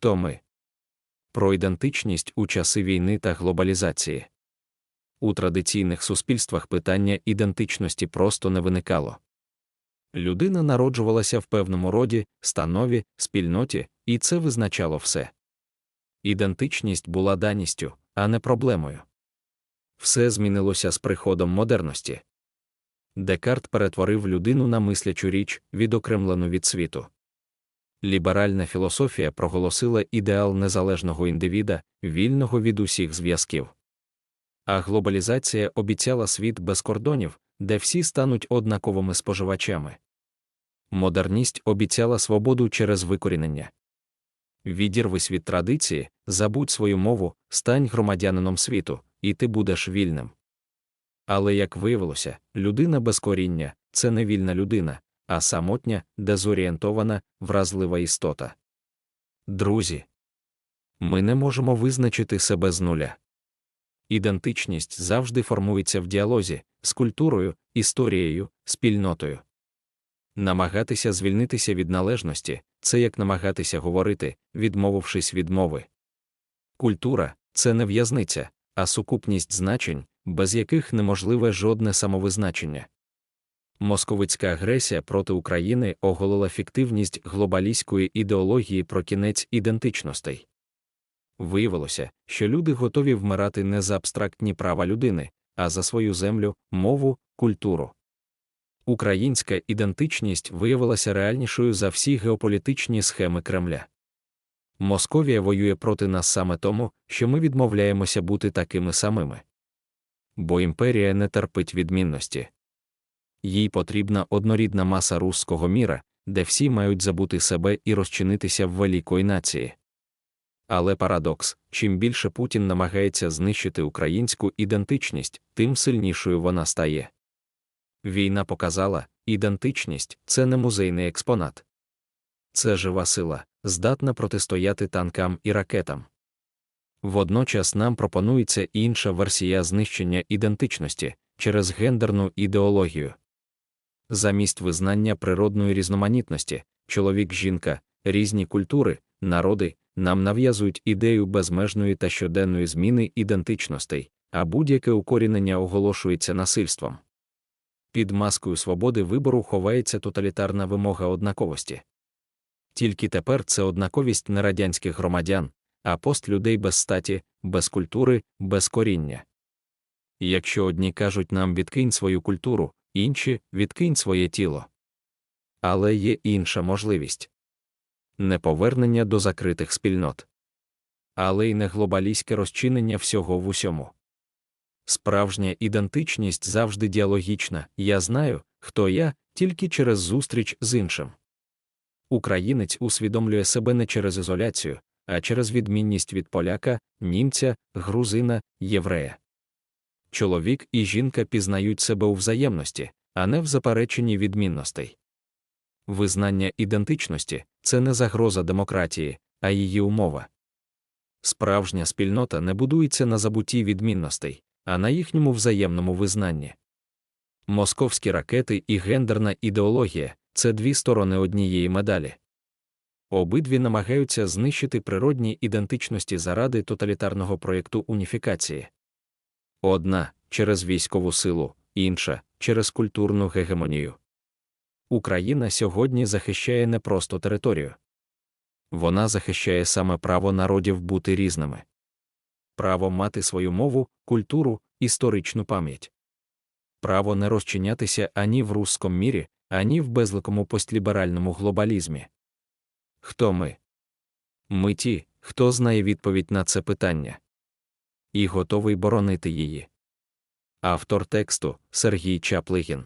Хто ми? Про ідентичність у часи війни та глобалізації. У традиційних суспільствах питання ідентичності просто не виникало. Людина народжувалася в певному роді, станові, спільноті, і це визначало все. Ідентичність була даністю, а не проблемою. Все змінилося з приходом модерності. Декарт перетворив людину на мислячу річ, відокремлену від світу. Ліберальна філософія проголосила ідеал незалежного індивіда, вільного від усіх зв'язків. А глобалізація обіцяла світ без кордонів, де всі стануть однаковими споживачами. Модерність обіцяла свободу через викорінення. Відірвись від традиції, забудь свою мову, стань громадянином світу, і ти будеш вільним. Але, як виявилося, людина без коріння це не вільна людина, а самотня, дезорієнтована, вразлива істота. Друзі, ми не можемо визначити себе з нуля. Ідентичність завжди формується в діалозі з культурою, історією, спільнотою. Намагатися звільнитися від належності це як намагатися говорити, відмовившись від мови. Культура це не в'язниця, а сукупність значень, без яких неможливе жодне самовизначення. Московицька агресія проти України оголила фіктивність глобалістської ідеології про кінець ідентичностей. Виявилося, що люди готові вмирати не за абстрактні права людини, а за свою землю, мову, культуру. Українська ідентичність виявилася реальнішою за всі геополітичні схеми Кремля. Московія воює проти нас саме тому, що ми відмовляємося бути такими самими. Бо імперія не терпить відмінності. Їй потрібна однорідна маса руського міра, де всі мають забути себе і розчинитися в великої нації. Але парадокс чим більше Путін намагається знищити українську ідентичність, тим сильнішою вона стає. Війна показала, ідентичність це не музейний експонат. Це жива сила, здатна протистояти танкам і ракетам. Водночас нам пропонується інша версія знищення ідентичності через гендерну ідеологію. Замість визнання природної різноманітності, чоловік, жінка, різні культури, народи нам нав'язують ідею безмежної та щоденної зміни ідентичностей, а будь-яке укорінення оголошується насильством. Під маскою свободи вибору ховається тоталітарна вимога однаковості. Тільки тепер це однаковість не радянських громадян, а пост людей без статі, без культури, без коріння. Якщо одні кажуть нам відкинь свою культуру, інші відкинь своє тіло. Але є інша можливість не повернення до закритих спільнот, але й не глобалістське розчинення всього в усьому. Справжня ідентичність завжди діалогічна, я знаю, хто я, тільки через зустріч з іншим. Українець усвідомлює себе не через ізоляцію, а через відмінність від поляка, німця, грузина, єврея. Чоловік і жінка пізнають себе у взаємності, а не в запереченні відмінностей. Визнання ідентичності це не загроза демократії, а її умова. Справжня спільнота не будується на забутті відмінностей, а на їхньому взаємному визнанні. Московські ракети і гендерна ідеологія це дві сторони однієї медалі. Обидві намагаються знищити природні ідентичності заради тоталітарного проєкту уніфікації. Одна через військову силу, інша через культурну гегемонію. Україна сьогодні захищає не просто територію. Вона захищає саме право народів бути різними, право мати свою мову, культуру, історичну пам'ять, право не розчинятися ані в русском мірі, ані в безликому постліберальному глобалізмі. Хто ми? Ми ті, хто знає відповідь на це питання і готовий боронити її. Автор тексту Сергій Чаплигін